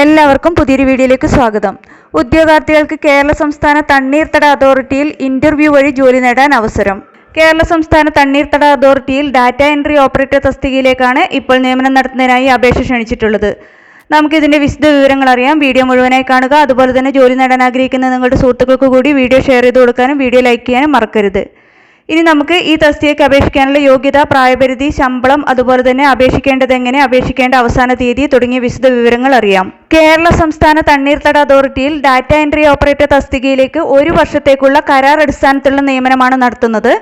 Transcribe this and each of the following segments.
എല്ലാവർക്കും പുതിയൊരു വീഡിയോയിലേക്ക് സ്വാഗതം. ഉദ്യോഗാർത്ഥികൾക്ക് കേരള സംസ്ഥാന തണ്ണീർത്തട അതോറിറ്റിയിൽ ഇന്റർവ്യൂ വഴി ജോലി നേടാൻ അവസരം. കേരള സംസ്ഥാന തണ്ണീർത്തട അതോറിറ്റിയിൽ ഡാറ്റ എൻട്രി ഓപ്പറേറ്റർ തസ്തികയിലേക്കാണ് ഇപ്പോൾ നിയമനം നടത്തുന്നതിനായി അപേക്ഷ ക്ഷണിച്ചിട്ടുള്ളത്. നമുക്കിതിന്റെ വിശദ വിവരങ്ങൾ അറിയാം. വീഡിയോ മുഴുവനായി കാണുക. അതുപോലെ തന്നെ ജോലി നേടാൻ ആഗ്രഹിക്കുന്ന നിങ്ങളുടെ സുഹൃത്തുക്കൾക്ക് കൂടി വീഡിയോ ഷെയർ ചെയ്ത് കൊടുക്കാനും വീഡിയോ ലൈക്ക് ചെയ്യാനും മറക്കരുത്. ഇനി നമുക്ക് ഈ തസ്തികയ്ക്ക് അപേക്ഷിക്കാനുള്ള യോഗ്യത പ്രായപരിധി ശമ്പളം അതുപോലെ തന്നെ അപേക്ഷിക്കേണ്ടത് എങ്ങനെ അപേക്ഷിക്കേണ്ട അവസാന തീയതി തുടങ്ങിയ വിശദ വിവരങ്ങൾ അറിയാം. കേരള സംസ്ഥാന തണ്ണീർത്തട അതോറിറ്റിയിൽ ഡാറ്റ എൻട്രി ഓപ്പറേറ്റർ തസ്തികയിലേക്ക് ഒരു വർഷത്തേക്കുള്ള കരാർ അടിസ്ഥാനത്തിലുള്ള നിയമനമാണ് നടത്തുന്നത്.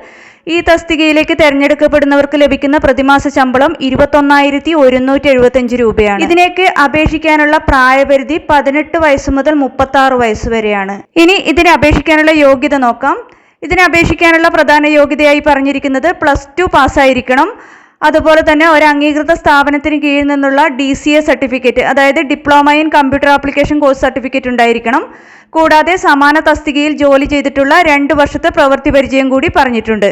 ഈ തസ്തികയിലേക്ക് തെരഞ്ഞെടുക്കപ്പെടുന്നവർക്ക് ലഭിക്കുന്ന പ്രതിമാസ ശമ്പളം ഇരുപത്തൊന്നായിരത്തി ഒരുന്നൂറ്റി എഴുപത്തഞ്ച് രൂപയാണ്. ഇതിനേക്ക് അപേക്ഷിക്കാനുള്ള പ്രായപരിധി പതിനെട്ട് വയസ്സ് മുതൽ മുപ്പത്തി ആറ് വയസ്സ് വരെയാണ്. ഇനി ഇതിന് അപേക്ഷിക്കാനുള്ള യോഗ്യത നോക്കാം. ഇതിന് അപേക്ഷിക്കാനുള്ള പ്രധാന യോഗ്യതയായി പറഞ്ഞിരിക്കുന്നത് പ്ലസ് ടു പാസ്സായിരിക്കണം. അതുപോലെ തന്നെ ഒരു അംഗീകൃത സ്ഥാപനത്തിന് കീഴിൽ നിന്നുള്ള ഡി സി എ സർട്ടിഫിക്കറ്റ് അതായത് diploma in computer application course certificate ഉണ്ടായിരിക്കണം. കൂടാതെ സമാന തസ്തികയിൽ ജോലി ചെയ്തിട്ടുള്ള രണ്ട് വർഷത്തെ പ്രവൃത്തി പരിചയം കൂടി പറഞ്ഞിട്ടുണ്ട്.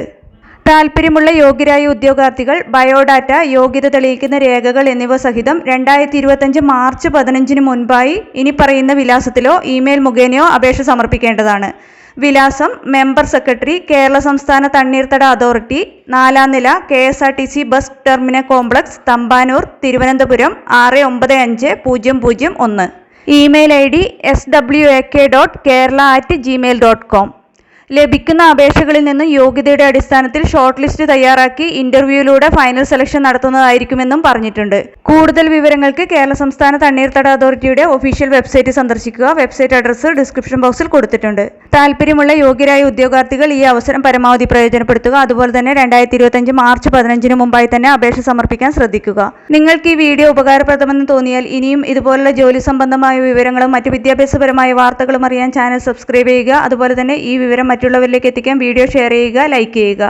താല്പര്യമുള്ള യോഗ്യരായ ഉദ്യോഗാർത്ഥികൾ ബയോഡാറ്റ യോഗ്യത തെളിയിക്കുന്ന രേഖകൾ എന്നിവ സഹിതം രണ്ടായിരത്തി ഇരുപത്തഞ്ച് മാർച്ച് പതിനഞ്ചിന് മുൻപായി ഇനി പറയുന്ന വിലാസത്തിലോ ഇമെയിൽ മുഖേനയോ അപേക്ഷ സമർപ്പിക്കേണ്ടതാണ്. വിലാസം മെമ്പർ സെക്രട്ടറി കേരള സംസ്ഥാന തണ്ണീർത്തട അതോറിറ്റി നാലാം നില K S R T C bus terminal complex Thampanoor Thiruvananthapuram ആറ് ഒമ്പത് അഞ്ച് പൂജ്യം പൂജ്യം ഒന്ന്. Email I D S W A K dot Kerala at Gmail dot com ലഭിക്കുന്ന അപേക്ഷകളിൽ നിന്ന് യോഗ്യതയുടെ അടിസ്ഥാനത്തിൽ ഷോർട്ട് ലിസ്റ്റ് തയ്യാറാക്കി ഇന്റർവ്യൂയിലൂടെ ഫൈനൽ സെലക്ഷൻ നടത്തുന്നതായിരിക്കുമെന്നും പറഞ്ഞിട്ടുണ്ട്. കൂടുതൽ വിവരങ്ങൾക്ക് കേരള സംസ്ഥാന തണ്ണീർത്തട അതോറിറ്റിയുടെ ഒഫീഷ്യൽ വെബ്സൈറ്റ് സന്ദർശിക്കുക. വെബ്സൈറ്റ് അഡ്രസ്സ് ഡിസ്ക്രിപ്ഷൻ ബോക്സിൽ കൊടുത്തിട്ടുണ്ട്. താല്പര്യമുള്ള യോഗ്യരായ ഉദ്യോഗാർത്ഥികൾ ഈ അവസരം പരമാവധി പ്രയോജനപ്പെടുത്തുക. അതുപോലെ തന്നെ രണ്ടായിരത്തി ഇരുപത്തഞ്ച് മാർച്ച് പതിനഞ്ചിന് മുമ്പായി തന്നെ അപേക്ഷ സമർപ്പിക്കാൻ ശ്രദ്ധിക്കുക. നിങ്ങൾക്ക് ഈ വീഡിയോ ഉപകാരപ്രദമെന്ന് തോന്നിയാൽ ഇനിയും ഇതുപോലുള്ള ജോലി സംബന്ധമായ വിവരങ്ങളും മറ്റ് വിദ്യാഭ്യാസപരമായ വാർത്തകളും അറിയാൻ ചാനൽ സബ്സ്ക്രൈബ് ചെയ്യുക. അതുപോലെ തന്നെ ഈ വിവരം മറ്റുള്ളവരിലേക്ക് എത്തിക്കാൻ വീഡിയോ ഷെയർ ചെയ്യുക ലൈക്ക് ചെയ്യുക.